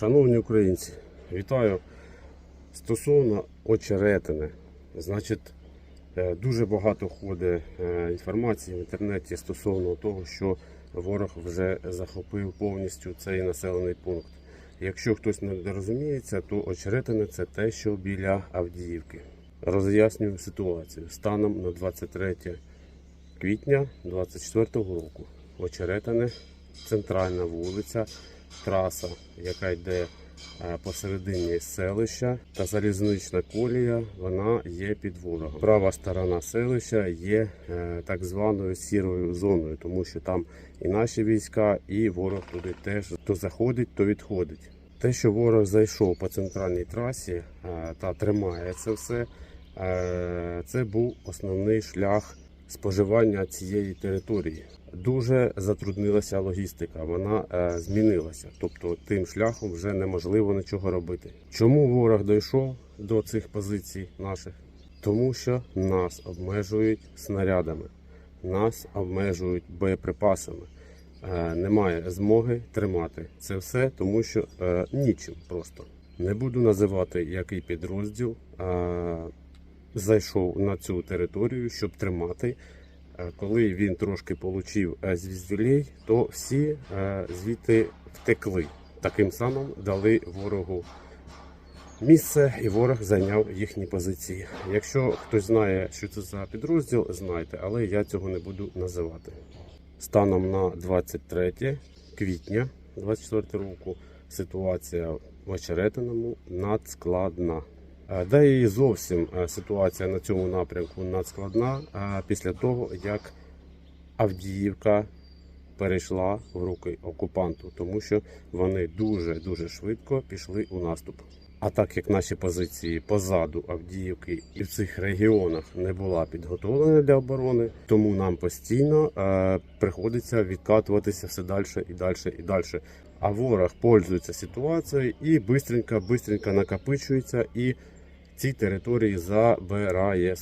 Шановні українці, вітаю стосовно очеретини. Значить, е, дуже багато ходить е, інформації в інтернеті стосовно того, що ворог вже захопив повністю цей населений пункт. Якщо хтось не розуміється, то очеретини це те, що біля Авдіївки. Роз'яснюю ситуацію станом на 23 квітня 24 року. Очеретини, центральна вулиця, траса, яка йде е, посередині селища та залізнична колія, вона є під ворогом. Права сторона селища є е, так званою сірою зоною, тому що там і наші війська, і ворог туди теж то заходить, то відходить. Те, що ворог зайшов по центральній трасі е, та тримає це все, це був основний шлях споживання цієї території. Дуже затруднилася логістика, вона е, змінилася. Тобто тим шляхом вже неможливо нічого робити. Чому ворог дійшов до цих позицій наших? Тому що нас обмежують снарядами, нас обмежують боєприпасами. Е, немає змоги тримати це все, тому що е, нічим просто. Не буду називати який підрозділ зайшов на цю територію, щоб тримати. Е, Коли він трошки получив е, звіздюлей, то всі е, звідти втекли. Таким самим дали ворогу місце, і ворог зайняв їхні позиції. Якщо хтось знає, що це за підрозділ, знайте, але я цього не буду називати. Станом на 23 квітня 24 року ситуація в Очеретиному надскладна. Е, Да і зовсім ситуація на цьому напрямку надскладна після того, як Авдіївка перейшла в руки окупанту, тому що вони дуже дуже швидко пішли у наступ. А так як наші позиції позаду Авдіївки і в цих регіонах не була підготовлена для оборони, тому нам постійно е, приходиться відкатуватися все далі і далі і далі. А ворог пользується ситуацією і бистренько, бистренько накопичується і ці території забирає.